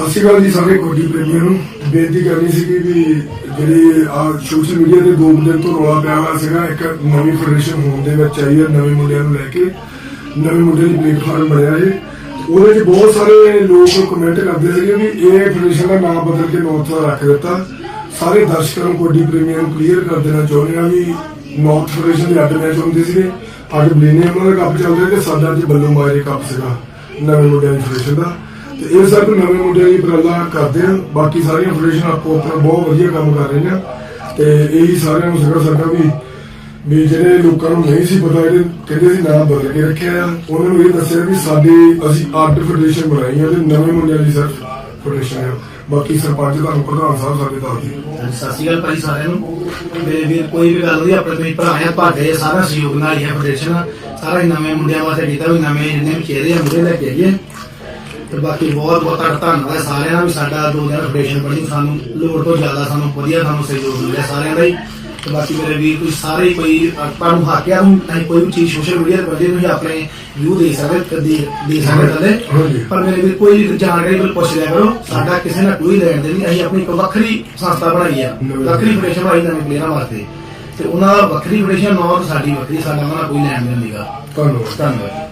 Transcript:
ਸਤਿ ਸ਼੍ਰੀ ਅਕਾਲ ਜੀ ਸਾਰੇ ਕੋਟੀ ਪ੍ਰੇਮੀਆਂ ਨੂੰ ਬੇਨਤੀ ਕਰਨੀ ਸੀ ਕਿ ਵੀ ਆ ਸੋਸ਼ਲ ਮੀਡੀਆ ਤੇ ਦੋ ਦਿਨ ਤੋਂ ਰੌਲਾ ਪਿਆ ਹੋਇਆ ਸੀਗਾ, ਇੱਕ ਨਵੀਂ ਫੈਡਰੇਸ਼ਨ ਹੋਣ ਦੇ ਵਿੱਚ ਆਈ ਹੈ ਨਵੇਂ ਮੁੰਡਿਆਂ ਨੂੰ ਲੈ ਕੇ। ਨਵੇਂ ਮੁੰਡੇ ਦੀ ਪਲੇਟਫਾਰਮ ਬਣਿਆ ਹੈ ਉਹਦੇ 'ਚ ਬਹੁਤ ਸਾਰੇ ਲੋਕ ਕਮੈਂਟ ਕਰਦੇ ਸੀਗੇ ਵੀ ਇਹ ਫੈਡਰੇਸ਼ਨ ਦਾ ਨਾਮ ਬਦਲ ਕੇ ਨੌਰਥ ਦਾ ਰੱਖ ਦਿੱਤਾ। ਸਾਰੇ ਦਰਸ਼ਕਾਂ ਨੂੰ ਕੋਟੀ ਪ੍ਰੇਮੀਆਂ ਨੂੰ ਕਲੀਅਰ ਕਰ ਦੇਣਾ ਚਾਹੁੰਦੇ ਆ ਵੀ ਨੌਰਥ ਫੈਡਰੇਸ਼ਨ ਦੇ ਅੱਡ ਮੈਚ ਹੁੰਦੇ ਸੀਗੇ। ਅੱਜ ਬਲੀਨੇ ਦਾ ਕੱਪ ਚੱਲ ਰਿਹਾ ਤੇ ਸਾਡਾ ਅੱਜ ਬੱਲੂ ਮਾਰੇ ਕੱਪ ਸੀਗਾ, ਨਵੇਂ ਮੁੰਡਿਆਂ ਦੀ ਫੈਡਰੇਸ਼ਨ ਦਾ। ਤੇ ਇਹ ਸਭ ਨਵੇਂ ਮੁੰਡਿਆਂ ਦੀ ਉਪਰਾਲਾ ਕਰਦੇ ਆ ਬਾਕੀ ਸਾਰੀਆਂ ਫੈਡਰੇਸ਼ਨ ਆਪੋ ਆਪਣਾ ਬਹੁਤ ਵਧੀਆ ਕੰਮ ਕਰ ਰਹੀਆਂ ਤੇ ਇਹੀ ਸਾਰਿਆਂ ਨੂੰ ਸਿਖਾ ਸਕਦਾ ਵੀ ਵੀ ਜਿਹੜੇ ਲੋਕਾਂ ਨੂੰ ਨਹੀਂ ਸੀ ਪਤਾ ਜਿਹੜੇ ਕਹਿੰਦੇ ਸੀ ਨਾਮ ਬਦਲ ਕੇ ਰੱਖਿਆ ਆ। ਉਹਨਾਂ ਨੂੰ ਇਹ ਦੱਸਿਆ ਵੀ ਸਾਡੀ, ਅਸੀਂ ਅੱਡ ਫੈਡਰੇਸ਼ਨ ਬਣਾਈ ਆ ਤੇ ਨਵੇਂ ਮੁੰਡਿਆਂ ਦੀ ਸਿਰਫ ਫੈਡਰੇਸ਼ਨ ਆ। ਬਾਕੀ ਸਰਪੰਚ ਤੁਹਾਨੂੰ ਪ੍ਰਧਾਨ ਸਾਹਿਬ ਸਾਡੇ ਦੱਸਦੇ ਸਤਿ ਸ਼੍ਰੀ ਅਕਾਲ ਭਾਈ ਸਾਰਿਆਂ ਨੂੰ। ਮੇਰੇ ਵੀਰ ਕੋਈ ਵੀ ਗੱਲ ਨਹੀਂ, ਆਪਣੇ ਤੁਸੀਂ ਭਰਾ ਆ, ਤੁਹਾਡੇ ਸਾਰਾ ਸਹਿਯੋਗ ਨਾਲ ਹੀ ਹੈ ਫੈਡਰੇਸ਼ਨ ਸਾਰਾ ਨਵੇਂ ਮੁੰਡਿਆਂ ਵਾਸਤੇ ਕੀਤਾ, ਵੀ ਨਵੇਂ ਜਿੰਨੇ ਵੀ ਚਿਹਰੇ ਆ, ਮੁੰਡੇ ਲੈ ਕੇ ਆਈਏ। ਤੇ ਬਾਕੀ ਬਹੁਤ ਬਹੁਤ ਧੰਨਵਾਦ ਸਾਰਿਆਂ ਦਾ ਵੀ ਸਾਡਾ ਦੋ ਦਿਨ ਫੈਡਰੇਸ਼ਨ ਬਣੀ ਸਾਨੂੰ ਲੋੜ ਤੋਂ ਜ਼ਿਆਦਾ ਸਾਨੂੰ ਵਧੀਆ ਸਾਨੂੰ ਸਹਿਯੋਗ ਮਿਲਿਆ ਸਾਰਿਆਂ ਦਾ ਹੀ। ਤੇ ਬਾਕੀ ਮੇਰੇ ਵੀਰ ਤੁਸੀਂ ਸਾਰੇ ਹੀ ਕੋਈ ਆਪਾਂ ਨੂੰ ਹਾਕਿਆ ਨੂੰ ਨਹੀਂ ਕੋਈ ਵੀ ਚੀਜ਼ ਸੋਸ਼ਲ ਮੀਡੀਆ ਤੇ ਬੰਦੇ ਤੁਸੀਂ ਆਪਣੇ ਵਿਊ ਦੇ ਸਕਦੇ ਦੇ ਦੇ ਸਕਦੇ। ਕਦੇ। ਪਰ ਮੇਰੇ ਵੀਰ ਕੋਈ ਜਾਣਕਾਰੀ ਕੋਲ ਪੁੱਛ ਲਿਆ ਕਰੋ ਸਾਡਾ ਕਿਸੇ ਨਾਲ ਕੋਈ ਲੈਣ ਦੇਣ ਨਹੀਂ ਅਸੀਂ ਆਪਣੀ ਇੱਕ ਵੱਖਰੀ ਸੰਸਥਾ ਬਣਾਈ ਆ। ਵੱਖਰੀ ਫੈਡਰੇਸ਼ਨ ਬਣਾਈ ਨਵੇਂ ਪਲੇਅਰਾਂ ਵਾਸਤੇ। ਤੇ ਉਹਨਾਂ ਵੱਖਰੀ ਫੈਡਰੇਸ਼ਨ ਨੌਰ ਸਾਡੀ ਵੱਖਰੀ ਸਾਡਾ ਨਾਲ ਕੋਈ ਲੈਣ ਦੇਣ ਨਹੀਂਗਾ ਧੰਨਵਾਦ। ਧੰਨਵਾਦ।